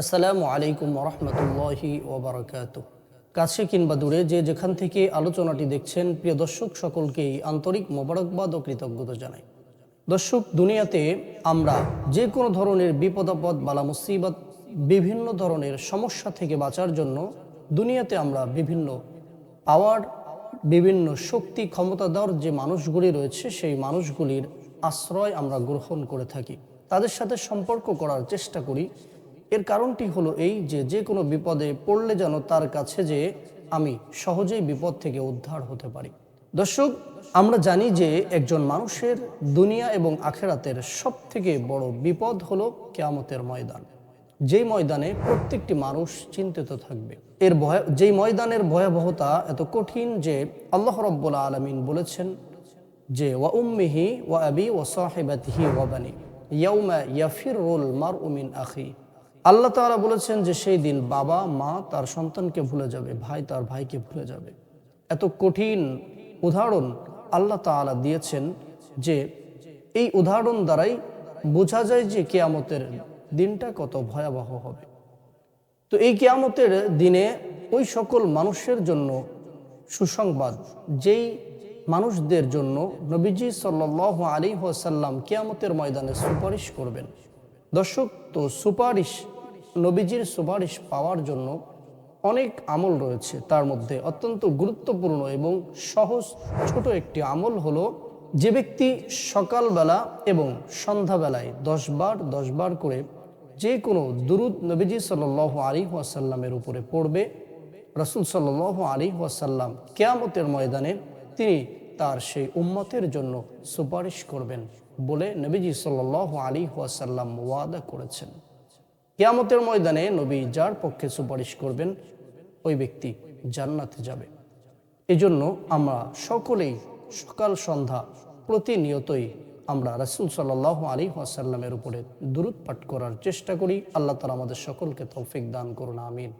আসসালামু আলাইকুম রহমতুল্লাহি ওবরাকাত। কাছে কিংবা দূরে যে যেখান থেকে আলোচনাটি দেখছেন, প্রিয় দর্শক, সকলকেই আন্তরিক মোবারকবাদ ও কৃতজ্ঞতা জানাই। দর্শক, দুনিয়াতে আমরা যে কোনো ধরনের বিপদাপদ বালা মুসিবত বিভিন্ন ধরনের সমস্যা থেকে বাঁচার জন্য দুনিয়াতে আমরা বিভিন্ন পাওয়ার বিভিন্ন শক্তি, ক্ষমতাধর যে মানুষগুলি রয়েছে, সেই মানুষগুলির আশ্রয় আমরা গ্রহণ করে থাকি। তাদের সাথে সম্পর্ক করার চেষ্টা করি। এর কারণটি হলো এই যে যে কোনো বিপদে পড়লে যেন তার কাছে যে আমি সহজেই বিপদ থেকে উদ্ধার হতে পারি। দর্শক, আমরা জানি যে একজন মানুষের দুনিয়া এবং আখেরাতের সব থেকে বড় বিপদ হলো কেয়ামতের ময়দান। যেই ময়দানে প্রত্যেকটি মানুষ চিন্তিত থাকবে। এর ভয়, যেই ময়দানের ভয়াবহতা এত কঠিন যে আল্লাহ রব্বুল আলমিন বলেছেন যে, ওয়া উম্মিহি ওয়া আবি ওয়া সাহেবাতিহি ওয়া বানি। ইয়াউমা ইয়াফিরুল মার উমিন আখি। আল্লাহ তাআলা বলেছেন যে সেই দিন বাবা, মা তার সন্তানকে ভুলে যাবে, ভাই তার ভাইকে ভুলে যাবে। এত কঠিন উদাহরণ আল্লাহ তাআলা দিয়েছেন যে এই উদাহরণ দ্বারাই বোঝা যায় যে কেয়ামতের দিনটা কত ভয়াবহ হবে। তো এই কেয়ামতের দিনে ওই সকল মানুষের জন্য সুসংবাদ, যেই মানুষদের জন্য নবীজি সাল্ল আলী ওয়াসাল্লাম কেয়ামতের ময়দানে সুপারিশ করবেন। দর্শক, তো সুপারিশ নবীজির সুপারিশ পাওয়ার জন্য অনেক আমল রয়েছে তার মধ্যে অত্যন্ত গুরুত্বপূর্ণ এবং সহজ ছোট একটি আমল হলো যে ব্যক্তি সকালবেলা এবং সন্ধ্যাবেলায় দশবার দশবার করে যে কোনো দুরুদ নবীজি সাল আলী ওয়াসাল্লামের উপরে পড়বে, রসুল সাল আলী ওয়াসাল্লাম কেয়ামতের ময়দানে তিনি তার সেই উম্মতের জন্য সুপারিশ করবেন বলে নবীজি সাল আলী ওয়াসাল্লাম ওয়াদা করেছেন। কেয়ামতের ময়দানে নবী যার পক্ষে সুপারিশ করবেন, ওই ব্যক্তি জান্নাতে যাবে। এজন্য আমরা সকলেই সকাল সন্ধ্যা প্রতিনিয়তই আমরা রাসুল সাল্লাহ আলী ওয়াসাল্লামের উপরে দূরত পাঠ করার চেষ্টা করি। আল্লাহ তালা আমাদের সকলকে তৌফিক দান করুন, আমিন।